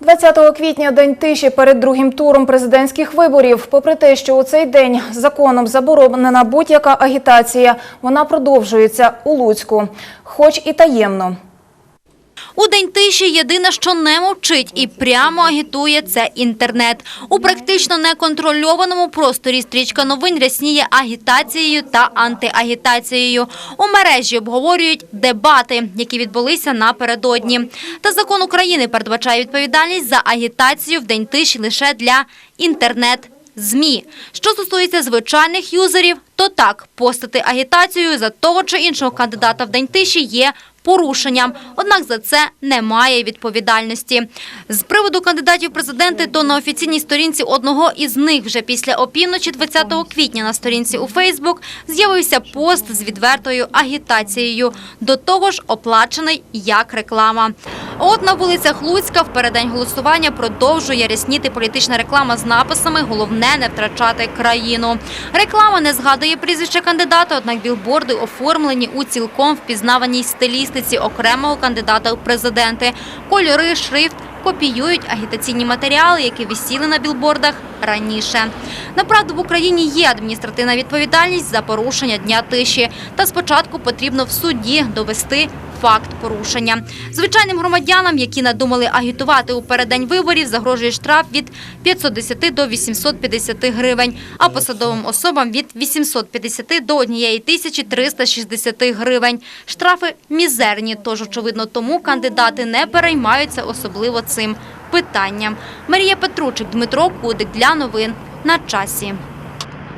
20 квітня день тиші перед другим туром президентських виборів. Попри те, що у цей день законом заборонена будь-яка агітація, вона продовжується у Луцьку, хоч і таємно. У день тиші єдине, що не мовчить і прямо агітує, це інтернет. У практично неконтрольованому просторі стрічка новин рясніє агітацією та антиагітацією. У мережі обговорюють дебати, які відбулися напередодні. Та закон України передбачає відповідальність за агітацію в день тиші лише для інтернет. ЗМІ. Що стосується звичайних юзерів, то так, постити агітацію за того чи іншого кандидата в день тиші є порушенням. Однак за це немає відповідальності. З приводу кандидатів президенти, то на офіційній сторінці одного із них вже після опівночі 20 квітня на сторінці у Фейсбук з'явився пост з відвертою агітацією. До того ж оплачений як реклама. От на вулицях Луцька в переддень голосування продовжує рясніти політична реклама з написами «Головне не втрачати країну». Реклама не згадує прізвище кандидата, однак білборди оформлені у цілком впізнаваній стилістиці окремого кандидата у президенти. Кольори, шрифт копіюють агітаційні матеріали, які висіли на білбордах раніше. Направду в Україні є адміністративна відповідальність за порушення дня тиші. Та спочатку потрібно в суді довести факт порушення. Звичайним громадянам, які надумали агітувати у переддень виборів, загрожує штраф від 510 до 850 гривень, а посадовим особам від 850 до 1360 гривень. Штрафи мізерні, тож, очевидно, тому кандидати не переймаються особливо цим питанням. Марія Петручик, Дмитро Кудик для новин на часі.